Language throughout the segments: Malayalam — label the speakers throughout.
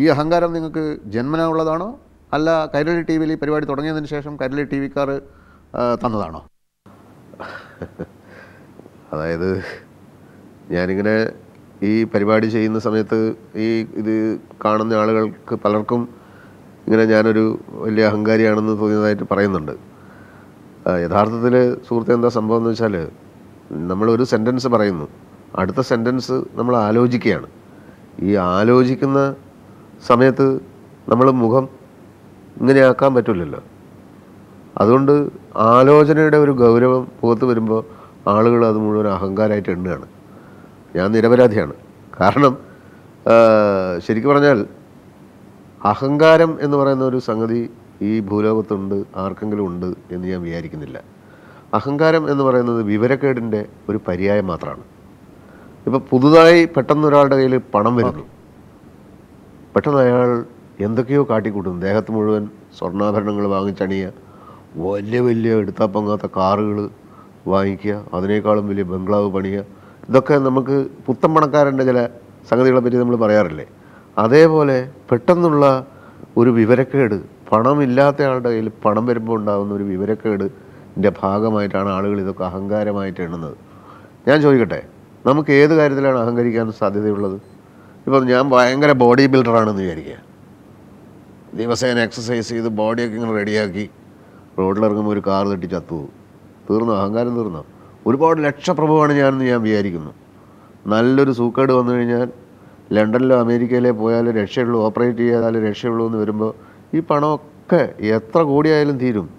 Speaker 1: ഈ അഹങ്കാരം നിങ്ങൾക്ക് ജന്മനാ ഉള്ളതാണോ അല്ല കൈരളി ടി വിയിൽ ഈ പരിപാടി തുടങ്ങിയതിന് ശേഷം കൈരളി ടി വിക്കാർ തന്നതാണോ?
Speaker 2: അതായത് ഞാനിങ്ങനെ ഈ പരിപാടി ചെയ്യുന്ന സമയത്ത് ഈ ഇത് കാണുന്ന ആളുകൾക്ക് പലർക്കും ഇങ്ങനെ ഞാനൊരു വലിയ അഹങ്കാരിയാണെന്ന് തോന്നിയതായിട്ട് പറയുന്നുണ്ട്. യഥാർത്ഥത്തിൽ സുഹൃത്തെ എന്താ സംഭവം എന്ന് വെച്ചാൽ നമ്മളൊരു സെന്റൻസ് പറയുന്നു. അടുത്ത സെന്റൻസ് നമ്മൾ ആലോചിക്കുകയാണ്. ഈ ആലോചിക്കുന്ന സമയത്ത് നമ്മൾ മുഖം ഇങ്ങനെയാക്കാൻ പറ്റില്ലല്ലോ. അതുകൊണ്ട് ആലോചനയുടെ ഒരു ഗൗരവം പുറത്ത് വരുമ്പോൾ ആളുകൾ അത് മുഴുവൻ അഹങ്കാരമായിട്ട് എണ്ണുകയാണ്. ഞാൻ നിരപരാധിയാണ്. കാരണം ശരിക്കും പറഞ്ഞാൽ അഹങ്കാരം എന്ന് പറയുന്ന ഒരു സംഗതി ഈ ഭൂലോകത്തുണ്ട് ആർക്കെങ്കിലും ഉണ്ട് എന്ന് ഞാൻ വിചാരിക്കുന്നില്ല. അഹങ്കാരം എന്ന് പറയുന്നത് വിവരക്കേടിന്റെ ഒരു പര്യായം മാത്രമാണ് ഇപ്പോൾ പുതുതായി പെട്ടെന്ന് ഒരാളുടെ കയ്യിൽ പണം വരുന്നു. പെട്ടെന്ന് അയാൾ എന്തൊക്കെയോ കാട്ടിക്കൂട്ടുന്നു ദേഹത്ത് മുഴുവൻ സ്വർണാഭരണങ്ങൾ വാങ്ങിച്ചണിയുക വലിയ വലിയ എടുത്താൽ പൊങ്ങാത്ത കാറുകൾ വാങ്ങിക്കുക അതിനേക്കാളും വലിയ ബംഗ്ലാവ് പണിയുക ഇതൊക്കെ നമുക്ക് പുത്തൻ പണക്കാരന്റെ ചില സംഗതികളെ പറ്റി നമ്മൾ പറയാറില്ലേ? അതേപോലെ പെട്ടെന്നുള്ള ഒരു വിവരക്കേട് പണമില്ലാത്ത ആളുടെ കയ്യിൽ പണം വരുമ്പോൾ ഉണ്ടാകുന്ന ഒരു വിവരക്കേടിന്റെ ഭാഗമായിട്ടാണ് ആളുകൾ ഇതൊക്കെ അഹങ്കാരമായിട്ട് എണ്ണുന്നത്. ഞാൻ ചോദിക്കട്ടെ നമുക്ക് ഏത് കാര്യത്തിലാണ് അഹങ്കരിക്കാൻ സാധ്യതയുള്ളത്? ഇപ്പം ഞാൻ ഭയങ്കര ബോഡി ബിൽഡറാണെന്ന് വിചാരിക്കുക. ദിവസേന എക്സസൈസ് ചെയ്ത് ബോഡിയൊക്കെ ഇങ്ങനെ റെഡിയാക്കി റോഡിലിറങ്ങുമ്പോൾ ഒരു കാർ തട്ടി ചത്തു. തീർന്നു? അഹങ്കാരം തീർന്നു? ഒരുപാട് ലക്ഷപ്രഭുവാണ് ഞാനെന്ന് ഞാൻ വിചാരിക്കുന്നു. നല്ലൊരു സൂക്കേട് വന്നു കഴിഞ്ഞാൽ ലണ്ടനിലോ അമേരിക്കയിലോ പോയാലോ രക്ഷയുള്ളൂ ഓപ്പറേറ്റ് ചെയ്യാതെ രക്ഷയുള്ളൂ എന്ന് വരുമ്പോൾ ഈ പണമൊക്കെ എത്ര കോടിയായാലും തീരും.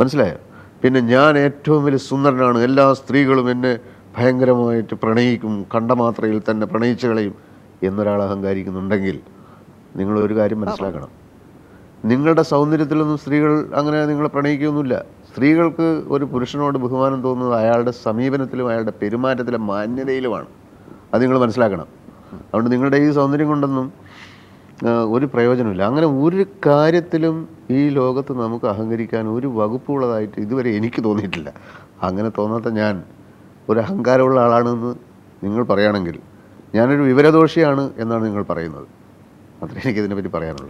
Speaker 2: മനസ്സിലായോ? പിന്നെ ഞാൻ ഏറ്റവും വലിയ സുന്ദരനാണ്. എല്ലാ സ്ത്രീകളും എന്നെ ഭയങ്കരമായിട്ട് പ്രണയിക്കും കണ്ട മാത്രയിൽ തന്നെ പ്രണയിച്ചു കളയും. എന്നൊരാൾ അഹങ്കാരിക്കുന്നുണ്ടെങ്കിൽ നിങ്ങൾ ഒരു കാര്യം മനസ്സിലാക്കണം. നിങ്ങളുടെ സൗന്ദര്യത്തിലൊന്നും സ്ത്രീകൾ അങ്ങനെ നിങ്ങളെ പ്രണയിക്കുകയൊന്നുമില്ല സ്ത്രീകൾക്ക് ഒരു പുരുഷനോട് ബഹുമാനം തോന്നുന്നത് അയാളുടെ സമീപനത്തിലും അയാളുടെ പെരുമാറ്റത്തിലും മാന്യതയിലുമാണ്. അത് നിങ്ങൾ മനസ്സിലാക്കണം. അതുകൊണ്ട് നിങ്ങളുടെ ഈ സൗന്ദര്യം കൊണ്ടൊന്നും ഒരു പ്രയോജനമില്ല അങ്ങനെ ഒരു കാര്യത്തിലും ഈ ലോകത്ത് നമുക്ക് അഹങ്കരിക്കാൻ ഒരു വകുപ്പുള്ളതായിട്ട് ഇതുവരെ എനിക്ക് തോന്നിയിട്ടില്ല. അങ്ങനെ തോന്നാത്ത ഞാൻ ഒരു അഹങ്കാരമുള്ള ആളാണെന്ന് നിങ്ങൾ പറയുകയാണെങ്കിൽ ഞാനൊരു വിവരദോഷിയാണ് എന്നാണ് നിങ്ങൾ പറയുന്നത്. അത്രേ എനിക്കിതിനെപ്പറ്റി പറയാനുള്ളൂ.